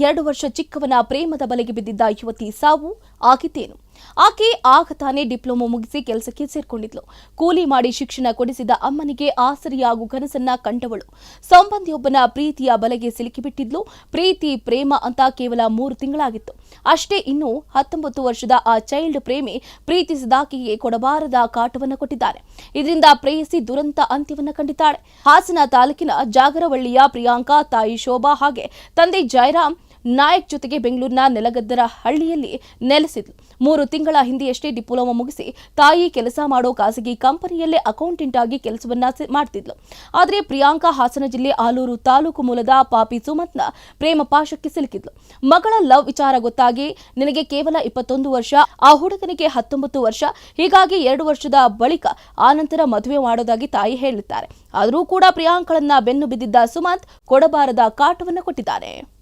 ಎರಡು ವರ್ಷ ಚಿಕ್ಕವನ ಪ್ರೇಮದ ಬಲೆಗೆ ಬಿದ್ದಿದ್ದ ಯುವತಿ ಸಾವು ಆಗಿದ್ದೇನು ಆಕೆ ಆಗ ತಾನೇ ಡಿಪ್ಲೊಮೊ ಮುಗಿಸಿ ಕೆಲಸಕ್ಕೆ ಸೇರ್ಕೊಂಡಿದ್ಲು. ಕೂಲಿ ಮಾಡಿ ಶಿಕ್ಷಣ ಕೊಡಿಸಿದ ಅಮ್ಮನಿಗೆ ಆಸರಿಯಾಗು ಕನಸನ್ನ ಕಂಡವಳು. ಸಂಬಂಧಿಯೊಬ್ಬನ ಪ್ರೀತಿಯ ಬಲೆಗೆ ಸಿಲುಕಿಬಿಟ್ಟಿದ್ಲು. ಪ್ರೀತಿ, ಪ್ರೇಮ ಅಂತ ಕೇವಲ ಮೂರು ತಿಂಗಳಾಗಿತ್ತು. ಅಷ್ಟೇ ಇನ್ನು ಹತ್ತೊಂಬತ್ತು ವರ್ಷದ ಆ ಚೈಲ್ಡ್ ಪ್ರೇಮಿ ಪ್ರೀತಿಸಿದಾಕೆಗೆ ಕೊಡಬಾರದ ಕಾಟವನ್ನು ಕೊಟ್ಟಿದ್ದಾರೆ. ಇದರಿಂದ ಪ್ರೇಯಸಿ ದುರಂತ ಅಂತ್ಯವನ್ನ ಕಂಡಿದ್ದಾಳೆ. ಹಾಸನ ತಾಲೂಕಿನ ಜಾಗರವಳ್ಳಿಯ ಪ್ರಿಯಾಂಕಾ, ತಾಯಿ ಶೋಭಾ ಹಾಗೆ ತಂದೆ ಜಯರಾಮ್ ನಾಯಕ್ ಜೊತೆಗೆ ಬೆಂಗಳೂರಿನ ನೆಲಗದ್ದರ ಹಳ್ಳಿಯಲ್ಲಿ ನೆಲೆಸಿದ್ಲು ಮೂರು ತಿಂಗಳ ಹಿಂದೆಯಷ್ಟೇ ಡಿಪ್ಲೊಮಾ ಮುಗಿಸಿ ತಾಯಿ ಕೆಲಸ ಮಾಡೋ ಖಾಸಗಿ ಕಂಪನಿಯಲ್ಲೇ ಅಕೌಂಟೆಂಟ್ ಆಗಿ ಕೆಲಸವನ್ನ ಮಾಡ್ತಿದ್ಲು. ಆದರೆ ಪ್ರಿಯಾಂಕಾ ಹಾಸನ ಜಿಲ್ಲೆ ಆಲೂರು ತಾಲೂಕು ಮೂಲದ ಪಾಪಿ ಸುಮಂತ್ನ ಪ್ರೇಮ ಪಾಶಕ್ಕೆ ಸಿಲುಕಿದ್ಲು. ಮಗಳ ಲವ್ ವಿಚಾರ ಗೊತ್ತಾಗಿ ನಿನಗೆ ಕೇವಲ ಇಪ್ಪತ್ತೊಂದು ವರ್ಷ, ಆ ಹುಡುಗನಿಗೆ ಹತ್ತೊಂಬತ್ತು ವರ್ಷ, ಹೀಗಾಗಿ ಎರಡು ವರ್ಷದ ಬಳಿಕ ಆನಂತರ ಮದುವೆ ಮಾಡೋದಾಗಿ ತಾಯಿ ಹೇಳುತ್ತಾರೆ. ಆದರೂ ಕೂಡ ಪ್ರಿಯಾಂಕಳನ್ನ ಬೆನ್ನು ಬಿದ್ದಿದ್ದ ಸುಮಂತ್ ಕೊಡಬಾರದ ಕಾಟವನ್ನು ಕೊಟ್ಟಿದ್ದಾರೆ